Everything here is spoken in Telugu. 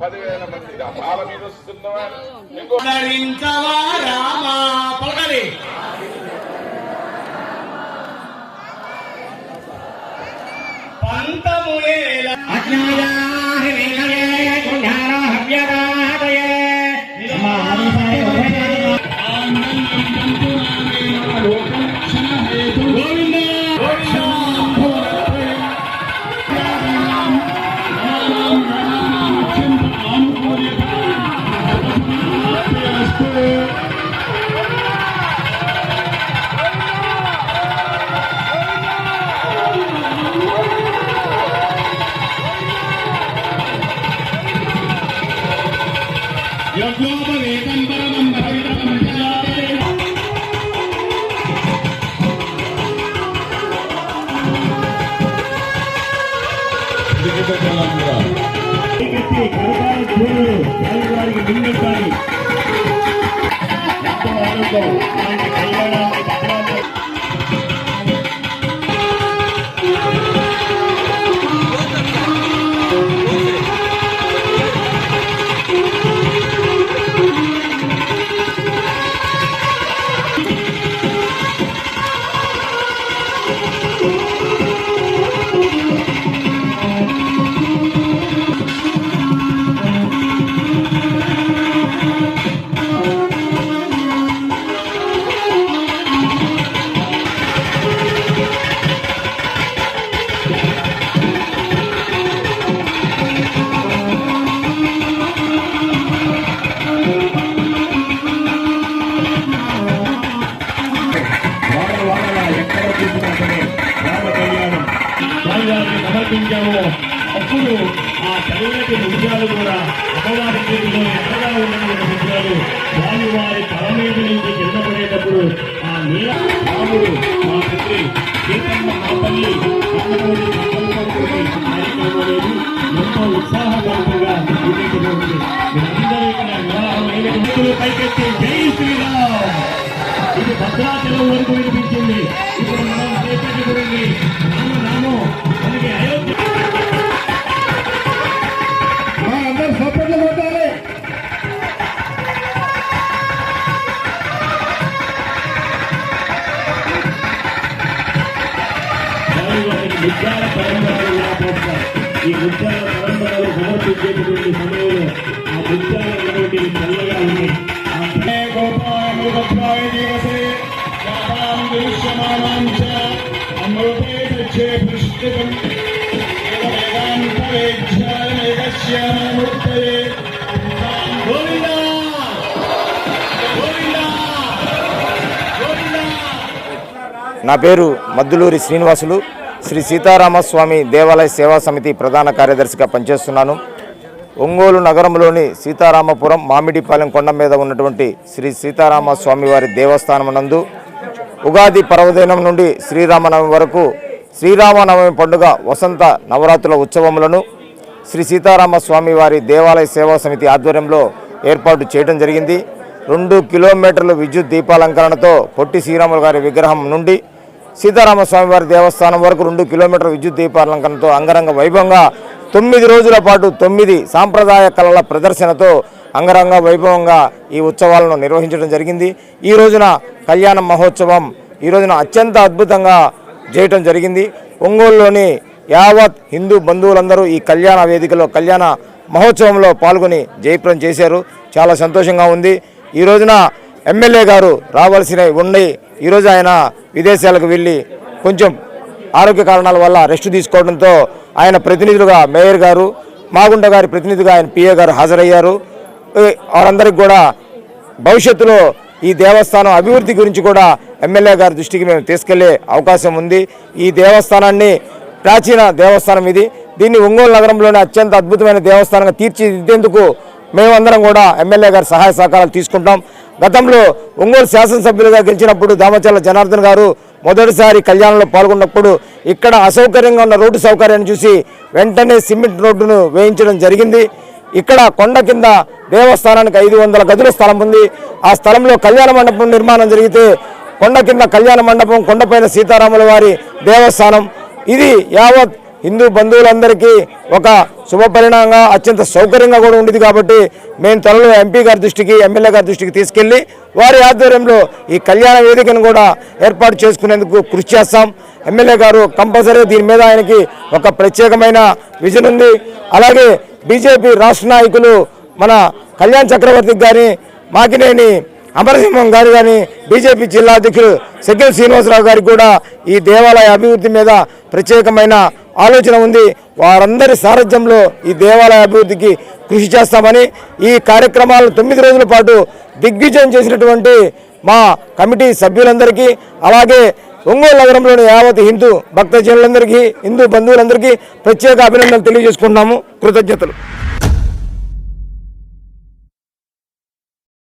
పదివేల మంది రథాల మీద వస్తున్నవా ఎత్తి కరుపాల చూడు వారికి ముందుంటాయి ఎంతో సమర్పించామో అప్పుడు ఆ తెల్లటి ముత్యాలు కూడా అమ్మవారి చేతిలో ఎక్కడా ఉన్నటువంటి ముత్యాలు వారి తల మీద నుంచి కింద పడేటప్పుడు ఆ నీల రాముడు మా తండ్రి సీతమ్మ కార్యక్రమం ఎంతో మీరందరూ ఇక్కడ వివాహమైన వ్యక్తులు పైకెత్తి జై శ్రీరామ్. ఇది భద్రాచలం వరకు వినిపించింది. ఇప్పుడు మనం చేసేది గురించి వారికి ముత్యాల పరంపరలు లేకపోతారు ఈ ముత్యాల పరంపరలు సమర్పించేటువంటి సమయంలో ఆ ముత్యాల చల్లగా ఉన్నాయి దివసే గోవిందా నా పేరు మద్దులూరి శ్రీనివాసులు. శ్రీ సీతారామస్వామి దేవాలయ సేవా సమితి ప్రధాన కార్యదర్శిగా పనిచేస్తున్నాను. ఒంగోలు నగరంలోని సీతారామపురం మామిడిపాలెం కొండ మీద ఉన్నటువంటి శ్రీ సీతారామ స్వామివారి దేవస్థానం నందు ఉగాది పర్వదినం నుండి శ్రీరామనవమి వరకు శ్రీరామనవమి పండుగ వసంత నవరాత్రుల ఉత్సవములను శ్రీ సీతారామస్వామి వారి దేవాలయ సేవా సమితి ఆధ్వర్యంలో ఏర్పాటు చేయడం జరిగింది. రెండు కిలోమీటర్ల విద్యుత్ దీపాలంకరణతో పొట్టి శ్రీరాములు గారి విగ్రహం నుండి సీతారామస్వామివారి వారి దేవస్థానం వరకు రెండు కిలోమీటర్ విద్యుత్ దీపాలంకరణతో అంగరంగ వైభవంగా తొమ్మిది రోజుల పాటు తొమ్మిది సాంప్రదాయ కళల ప్రదర్శనతో అంగరంగ వైభవంగా ఈ ఉత్సవాలను నిర్వహించడం జరిగింది. ఈ రోజున కళ్యాణ మహోత్సవం ఈ రోజున అత్యంత అద్భుతంగా చేయటం జరిగింది. ఒంగోలులోని యావత్ హిందూ బంధువులందరూ ఈ కళ్యాణ వేదికలో కళ్యాణ మహోత్సవంలో పాల్గొని జయప్రం చేశారు. చాలా సంతోషంగా ఉంది. ఈ రోజున ఎమ్మెల్యే గారు రావాల్సిన ఉండి ఈరోజు ఆయన విదేశాలకు వెళ్ళి కొంచెం ఆరోగ్య కారణాల వల్ల రెస్ట్ తీసుకోవడంతో ఆయన ప్రతినిధులుగా మేయర్ గారు మాగుండ గారి ప్రతినిధిగా ఆయన పిఏ గారు హాజరయ్యారు. వారందరికి వారందరికీ కూడా భవిష్యత్తులో ఈ దేవస్థానం అభివృద్ధి గురించి కూడా ఎమ్మెల్యే గారి దృష్టికి మేము తీసుకెళ్ళే అవకాశం ఉంది. ఈ దేవస్థానాన్ని ప్రాచీన దేవస్థానం ఇది. దీన్ని ఒంగోలు నగరంలోనే అత్యంత అద్భుతమైన దేవస్థానంగా తీర్చిదిద్దేందుకు మేమందరం కూడా ఎమ్మెల్యే గారి సహాయ సహకారాలు తీసుకుంటాం. గతంలో ఒంగోలు శాసనసభ్యులుగా గెలిచినప్పుడు దామచర్ల జనార్దన్ గారు మొదటిసారి కళ్యాణంలో పాల్గొన్నప్పుడు ఇక్కడ అసౌకర్యంగా ఉన్న రోడ్డు సౌకర్యాన్ని చూసి వెంటనే సిమెంట్ రోడ్డును వేయించడం జరిగింది. ఇక్కడ కొండ కింద దేవస్థానానికి ఐదు వందల గదుల స్థలం ఉంది. ఆ స్థలంలో కళ్యాణ మండపం నిర్మాణం జరిగితే కొండ కింద కళ్యాణ మండపం కొండపైన సీతారాముల వారి దేవస్థానం. ఇది యావత్ హిందూ బంధువులందరికీ ఒక శుభ పరిణామంగా అత్యంత సౌకర్యంగా కూడా ఉండేది కాబట్టి మేము త్వరలో ఎంపీ గారి దృష్టికి ఎమ్మెల్యే గారి దృష్టికి తీసుకెళ్ళి వారి ఆధ్వర్యంలో ఈ కళ్యాణ వేదికను కూడా ఏర్పాటు చేసుకునేందుకు కృషి చేస్తాం. ఎమ్మెల్యే గారు కంపల్సరీ దీని మీద ఆయనకి ఒక ప్రత్యేకమైన విజన్ ఉంది. అలాగే బీజేపీ రాష్ట్ర నాయకులు మన కళ్యాణ్ చక్రవర్తి కానీ మాకినేని అమరసింహం గారు కానీ బీజేపీ జిల్లా అధ్యక్షులు సెగ్గల్ శ్రీనివాసరావు గారికి కూడా ఈ దేవాలయ అభివృద్ధి మీద ప్రత్యేకమైన ఆలోచన ఉంది. వారందరి సారథ్యంలో ఈ దేవాలయ అభివృద్ధికి కృషి చేస్తామని ఈ కార్యక్రమాలను తొమ్మిది రోజుల పాటు దిగ్విజయం చేసినటువంటి మా కమిటీ సభ్యులందరికీ అలాగే ఒంగోలు నగరంలోని యావత్ హిందూ భక్తజనులందరికీ హిందూ బంధువులందరికీ ప్రత్యేక అభినందనలు తెలియజేసుకుంటున్నాము. కృతజ్ఞతలు.